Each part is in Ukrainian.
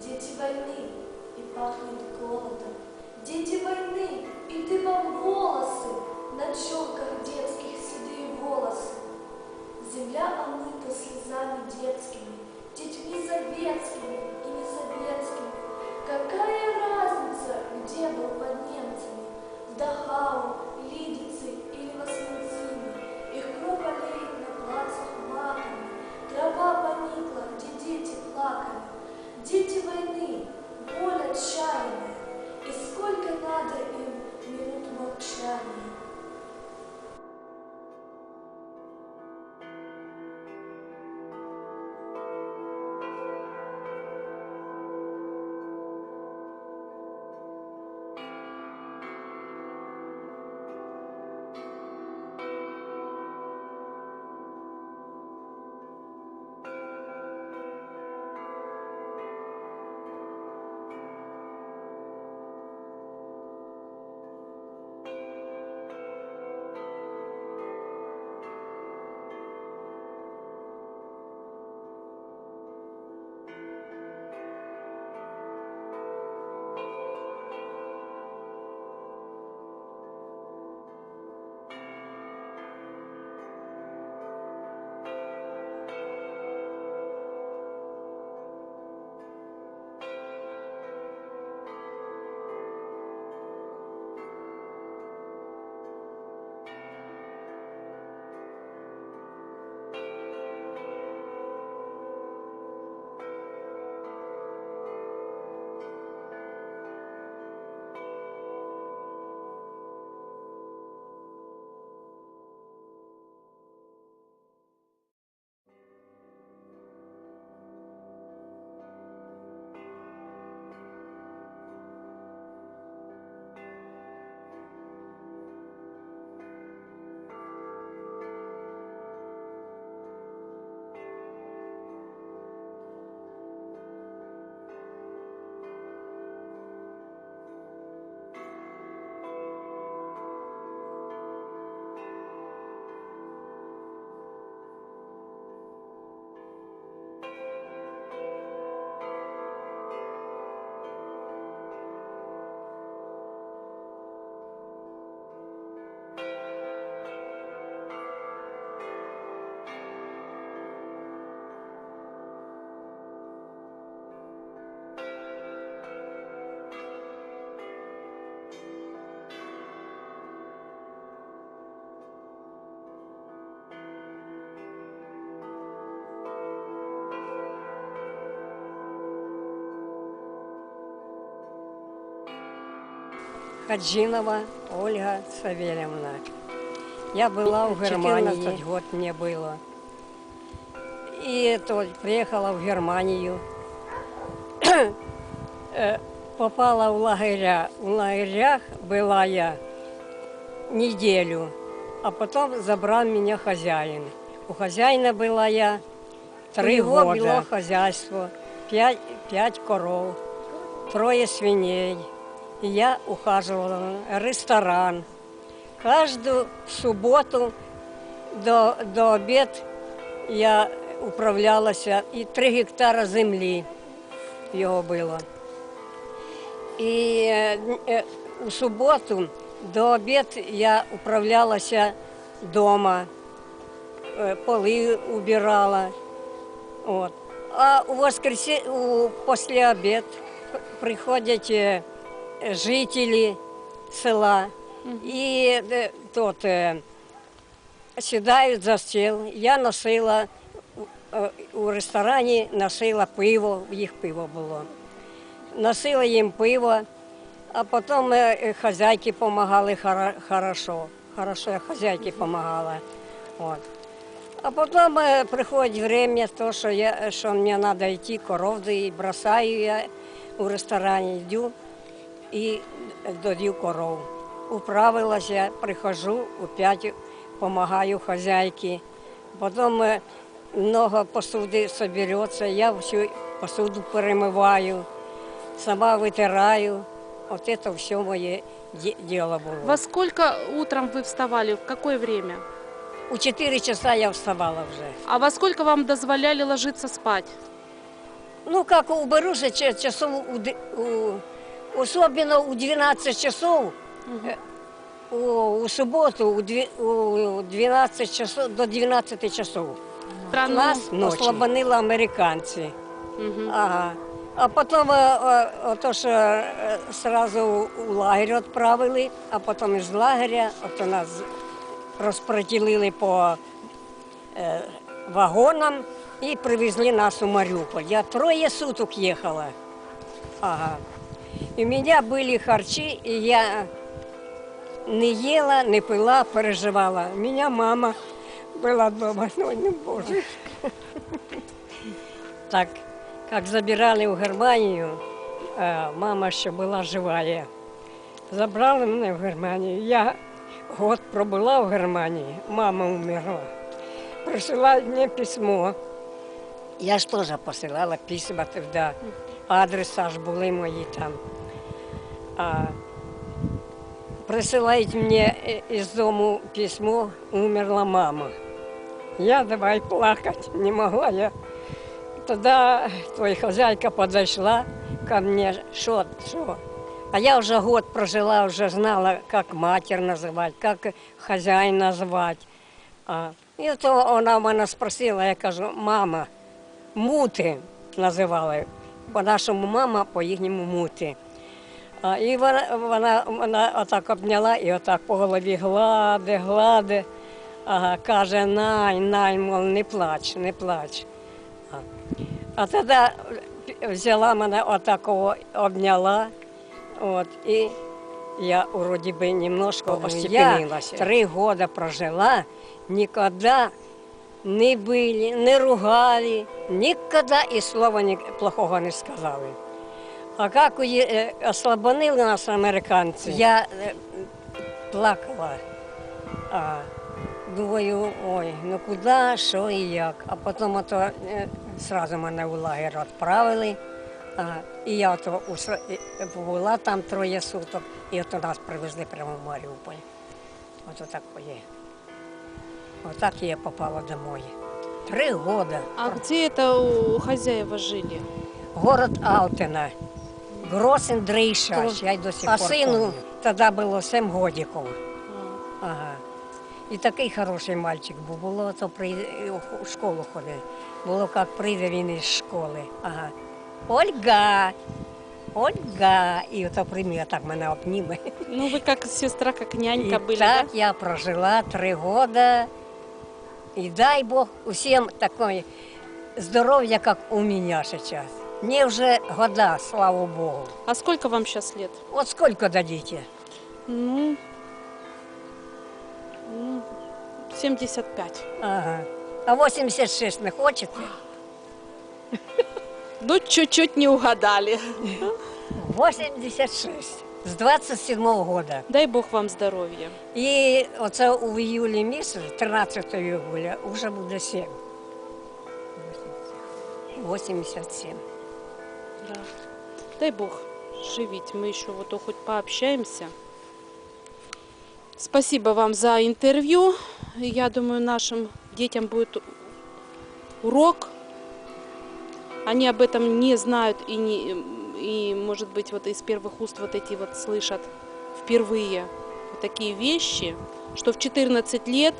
дети войны, и пахнет голодом. Дети войны, и дыбом волосы, на челках детских седые волосы. Земля омыта слезами детскими, детьми советскими и несоветскими. Какая разница, где был под немцами? Хаджинова Ольга Савельевна. Я была в Германии. 14 год мне было. И то приехала в Германию. Э, Попала в лагеря. В лагерях была я неделю, а потом забрал меня хозяин. У хозяина была я три года. было хозяйство, пять, пять коров, трое свиней. Я ухаживала ресторан. Каждую субботу до, до обід я управлялася і три гектара землі його було. І е, у суботу до обід я управлялася вдома, е, поли убирала. От. А у воскресі, у, після обід приходять е, жителі села і е, тут е, сідають за стіл. Я носила е, у ресторані носила пиво, їх пиво було. Носила їм пиво, а потім хазяйки допомагали хорошо. Хорошо я хазяйки допомагала. От. А потім приходить время, то, що, я, що мені треба йти коров доїть, бросаю я у ресторані, йду і даю коров. Управилася, прихожу, у п'ять допомагаю хазяйки. Потім много посуди собереться, я всю посуду перемиваю, сама витираю. От це все моє ді- діло було. Во сколько утром вы вставали? В какое время? У 4 часа я вставала вже. А во сколько вам дозволяли ложиться спать? Ну, как уберусь ч- часов, у- особенно у 12 часов, э, у, у субботу у, дві- у 12 часов, до 12 часов. Страну Нас ночи. ослабонили американці. Мгм. Ага. А потім е, е, ото ж е, сразу у лагерь відправили, а потім із лагеря ото нас розподілили по е, вагонам і привезли нас у Маріуполь. Я троє суток їхала. Ага. І у мене були харчі, і я не їла, не пила, переживала. У мене мама була вдома, ну не боже. Так, как забирали в Германию, э, мама еще была живая. Забрали меня в Германию. Я год пробыла в Германии, мама умерла. Присылают мне письмо. Я ж тоже посилала письма тогда. Адреса ж були мої там. А, присилають мені е, із дому письмо, умерла мама. Я давай плакать не могла. Я Тогда твоя хозяйка подошла ко мне, что, что. А я уже год прожила, уже знала, как матерь называть, как хозяин назвать. А, і то вона в мене спросила, я кажу, мама, мути називали. По-нашому мама, по їхньому мути. А, і вона, вона, вона отак обняла і отак по голові глади, глади. Ага, каже, най, най, мол, не плач, не плач. А, а тоді взяла мене отакого, обняла, от, і я вроді би немножко остепенилась. Я три года прожила, ніколи не били, не ругали, ніколи і слова плохого не сказали. А як е, ослабонили нас американці, я е, плакала. А, думаю, ой, ну куди, що і як. А потім ото, е, сразу мене в лагерь відправили. А, і я ото і там троє суток, і ото нас привезли прямо в Маріуполь. Ото так є. Отак я попала домой. Три года. А где это у хозяева жили? Город Алтина. Гросин Дрейшаш, я й до сих А пор сину? помню. Тоді було сім годиків. А, Ага. І такий хороший мальчик був. Було то прийде у школу ходив. Було як прийде він із школи. Ага. Ольга! Ольга! І ото прийме, так мене обніме. Ну, вы как сестра, как нянька І были, так да? я прожила три года. І дай Бог усім такое здоров'я, як у мене зараз. Мне вже года, слава Богу. А сколько вам сейчас лет? От сколько дадите? Ну, ну, 75. Ага. А 86 не хочете? Ну, чуть-чуть не угадали. 86. З 27-го года. Дай Бог вам здоровья. І оце у июлі місяці, 13 июля, вже буде 7. 87. Да. Дай Бог живить. Мы еще вот хоть пообщаемся. Спасибо вам за интервью. Я думаю, нашим детям будет урок. Они об этом не знают и, не, и, может быть, вот из первых уст вот эти вот слышат впервые вот такие вещи, что в 14 лет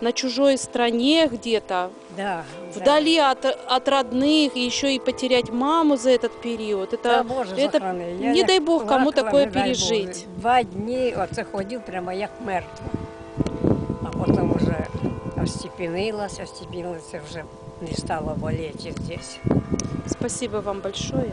на чужой стране где-то Да, да. вдали от, от родных, и еще и потерять маму за этот период. Это, Та Боже это захорони. Я не як дай Бог кому плакала, такое не дай пережить. Боже. Два дні оце ходив прямо як мертва. А потім вже остепенилась, остепенилась, вже не стало боліти здесь. Спасибо вам большое.